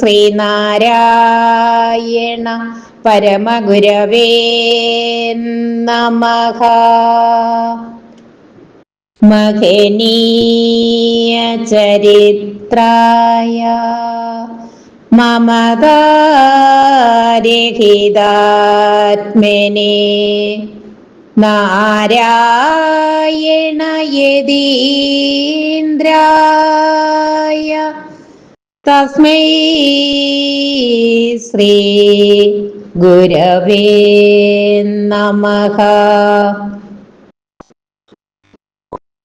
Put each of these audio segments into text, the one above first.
ശ്രീനാരായണ പരമഗുരവേ നമഃ. മഹനീയ ചരിത്രായ മമതാരഹിതാത്മനെ നാരായണ യതീന്ദ്രായ തസ്മൈ ശ്രീ ഗുരവേ നമഃ.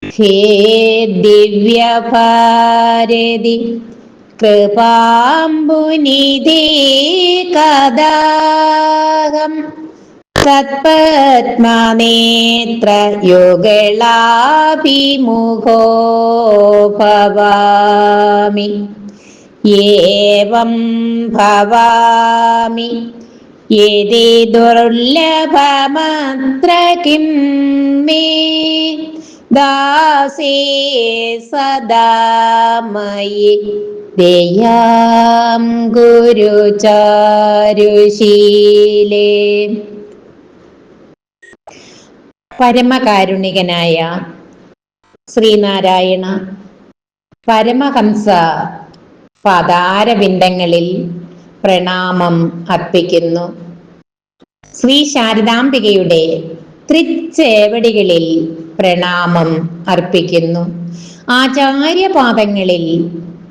ഹേ ദിവ്യഭാരതി കൃപാംബുനിധി കഥാഹം സത്പത്മനേത്ര യുഗളാഭിമുഖോ ഭവാമി. ഏവം ഭവാമി. യതി ദുർലഭമത്ര കിം മേ. ദാസേ സദാ മയി. ദയാം ഗുരുചാരുശീലേ. പരമകാരുണികനായ ശ്രീനാരായണ പരമഹംസ പാതാരബിന്ദങ്ങളിൽ പ്രണാമം അർപ്പിക്കുന്നു. ശ്രീ ശാരദാംബികയുടെ തൃച്ചേവടികളിൽ പ്രണാമം അർപ്പിക്കുന്നു. ആചാര്യപാദങ്ങളിൽ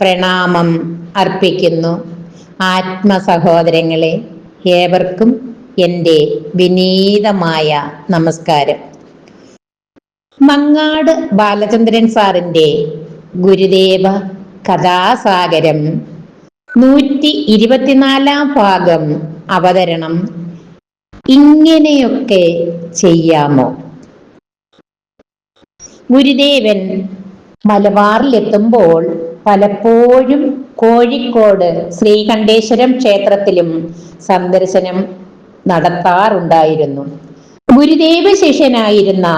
പ്രണാമം അർപ്പിക്കുന്നു. ആത്മസഹോദരങ്ങളെ ഏവർക്കും എന്റെ വിനീതമായ നമസ്കാരം. മങ്ങാട് ബാലചന്ദ്രൻ സാറിന്റെ ഗുരുദേവ കഥാസാഗരം. നൂറ്റി ഇരുപത്തിനാലാം ഭാഗം അവതരണം. ഇങ്ങനെയൊക്കെ ചെയ്യാമോ? ഗുരുദേവൻ മലബാറിലെത്തുമ്പോൾ പലപ്പോഴും കോഴിക്കോട് ശ്രീകണ്ഠേശ്വരം ക്ഷേത്രത്തിലും സന്ദർശനം നടത്താറുണ്ടായിരുന്നു. ഗുരുദേവ ശിഷ്യനായിരുന്ന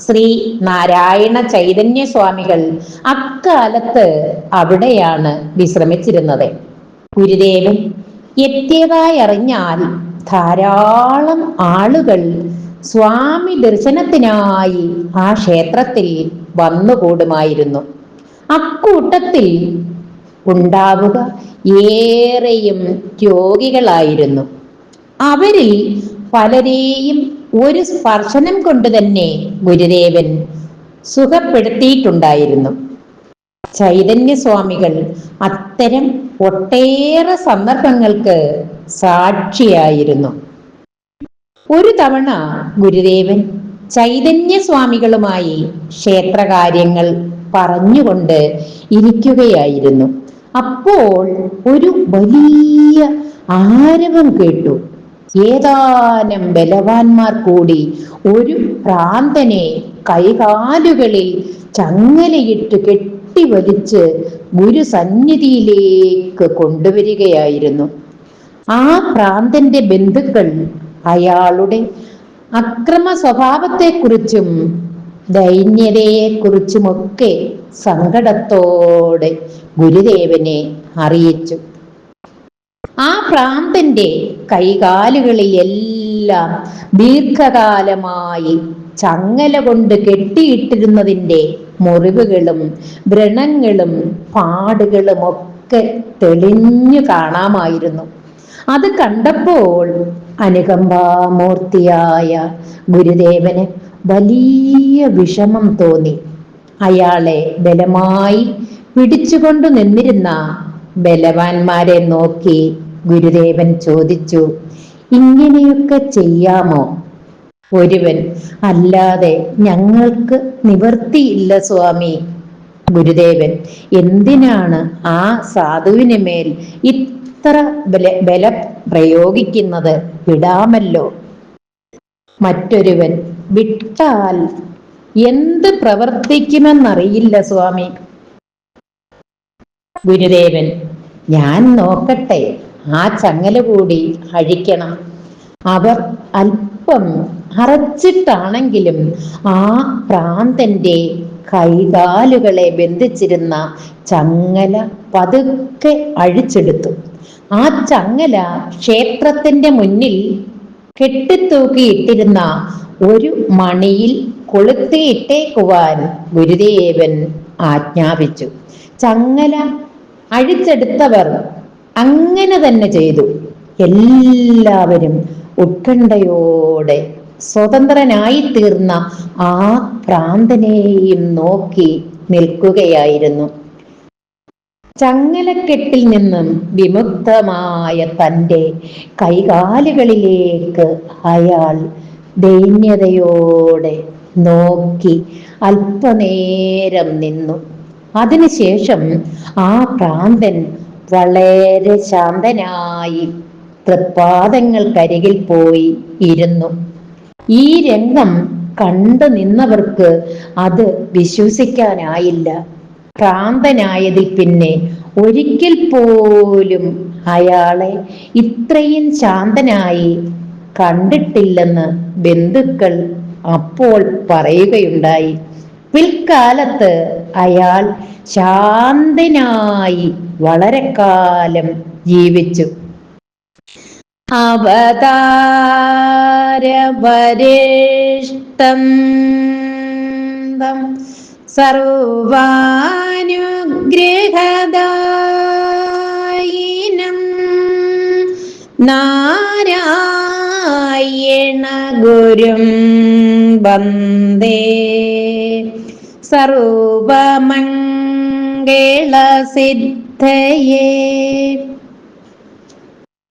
ശ്രീ നാരായണ ചൈതന്യ സ്വാമികൾ അക്കാലത്ത് അവിടെയാണ് വിശ്രമിച്ചിരുന്നത്. ഗുരുദേവൻ എത്തിയതായി അറിഞ്ഞാൽ ധാരാളം ആളുകൾ സ്വാമി ദർശനത്തിനായി ആ ക്ഷേത്രത്തിൽ വന്നുകൂടുമായിരുന്നു. അക്കൂട്ടത്തിൽ ഉണ്ടാവുക ഏറെയും രോഗികളായിരുന്നു. അവരിൽ പലരെയും ഒരു സ്പർശനം കൊണ്ട് തന്നെ ഗുരുദേവൻ സുഖപ്പെടുത്തിയിട്ടുണ്ടായിരുന്നു. ചൈതന്യസ്വാമികൾ അത്തരം ഒട്ടേറെ സന്ദർഭങ്ങൾക്ക് സാക്ഷിയായിരുന്നു. ഒരു തവണ ഗുരുദേവൻ ചൈതന്യസ്വാമികളുമായി ക്ഷേത്രകാര്യങ്ങൾ പറഞ്ഞുകൊണ്ട് ഇരിക്കുകയായിരുന്നു. അപ്പോൾ ഒരു വലിയ ആരവം കേട്ടു. ഏതാനും ബലവാന്മാർ കൂടി ഒരു പ്രാന്തനെ കൈകാലുകളിൽ ചങ്ങലയിട്ട് കെട്ടി കെട്ടിവലിച്ച് ഗുരുസന്നിധിയിലേക്ക് കൊണ്ടുവരികയായിരുന്നു. ആ പ്രാന്തന്റെ ബന്ധുക്കൾ അയാളുടെ അക്രമ സ്വഭാവത്തെക്കുറിച്ചും ദൈന്യതയെക്കുറിച്ചുമൊക്കെ സങ്കടത്തോടെ ഗുരുദേവനെ അറിയിച്ചു. ഭ്രാന്തന്റെ കൈകാലുകളിലെല്ലാം ദീർഘകാലമായി ചങ്ങല കൊണ്ട് കെട്ടിയിട്ടിരുന്നതിന്റെ മുറിവുകളും വ്രണങ്ങളും പാടുകളും ഒക്കെ തെളിഞ്ഞു കാണാമായിരുന്നു. അത് കണ്ടപ്പോൾ അനുകമ്പാമൂർത്തിയായ ഗുരുദേവന് വലിയ വിഷമം തോന്നി. അയാളെ ബലമായി പിടിച്ചുകൊണ്ടു നിന്നിരുന്ന ബലവാന്മാരെ നോക്കി ഗുരുദേവൻ ചോദിച്ചു ഇങ്ങനെയൊക്കെ ചെയ്യാമോ? ഒരുവൻ അല്ലാതെ ഞങ്ങൾക്ക് നിവർത്തിയില്ല സ്വാമി. ഗുരുദേവൻ എന്തിനാണ് ആ സാധുവിന് മേൽ ഇത്ര ബല ബല പ്രയോഗിക്കുന്നത്? വിടാമല്ലോ. മറ്റൊരുവൻ വിട്ടാൽ എന്ത് പ്രവർത്തിക്കുമെന്നറിയില്ല സ്വാമി. ഗുരുദേവൻ ഞാൻ നോക്കട്ടെ ആ ചങ്ങല കൂടി അഴിക്കണം. അവർ അല്പം അറച്ചിട്ടാണെങ്കിലും ആ പ്രാന്തന്റെ കൈകാലുകളെ ബന്ധിച്ചിരുന്ന ചങ്ങല പതുക്കെ അഴിച്ചെടുത്തു. ആ ചങ്ങല ക്ഷേത്രത്തിന്റെ മുന്നിൽ കെട്ടിത്തൂക്കിയിട്ടിരുന്ന ഒരു മണിയിൽ കൊളുത്തിയിട്ടേക്കുവാൻ ഗുരുദേവൻ ആജ്ഞാപിച്ചു. ചങ്ങല അഴിച്ചെടുത്തവർ അങ്ങനെ തന്നെ ചെയ്തു. എല്ലാവരും ഉത്കണ്ഠയോടെ സ്വതന്ത്രനായി തീർന്ന ആ പ്രാന്തനെയും നോക്കി നിൽക്കുകയായിരുന്നു. ചങ്ങലക്കെട്ടിൽ നിന്നും വിമുക്തമായ തന്റെ കൈകാലുകളിലേക്ക് അയാൾ ദൈന്യതയോടെ നോക്കി അല്പനേരം നിന്നു. അതിനുശേഷം ആ പ്രാന്തൻ വളരെ ശാന്തനായി തൃപ്പാദങ്ങൾക്കരികിൽ പോയി ഇരുന്നു. ഈ രംഗം കണ്ടു നിന്നവർക്ക് അത് വിശ്വസിക്കാനായില്ല. ഭ്രാന്തനായതിൽ പിന്നെ ഒരിക്കൽ പോലും അയാളെ ഇത്രയും ശാന്തനായി കണ്ടിട്ടില്ലെന്ന് ബന്ധുക്കൾ അപ്പോൾ പറയുകയുണ്ടായി. പിൽക്കാലത്ത് അയാൾ ശാന്തനായി വളരെ കാലം ജീവിച്ചു അവതാരവരേഷ്ടം സർവാനുഗ്രഹദായിനം നാരായണ ഗുരും വന്ദേ. സർവമംഗളസിദ്ധയേ.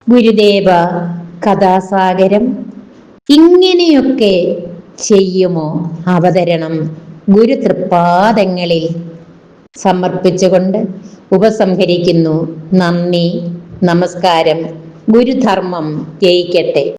ഗുരുദേവ കഥാസാഗരം ഇങ്ങനെയൊക്കെ ചെയ്യുമോ? അവതരണം ഗുരു തൃപ്പാദങ്ങളിൽ സമർപ്പിച്ചുകൊണ്ട് ഉപസംഹരിക്കുന്നു. നന്ദി നമസ്കാരം. ഗുരുധർമ്മം ജയിക്കട്ടെ.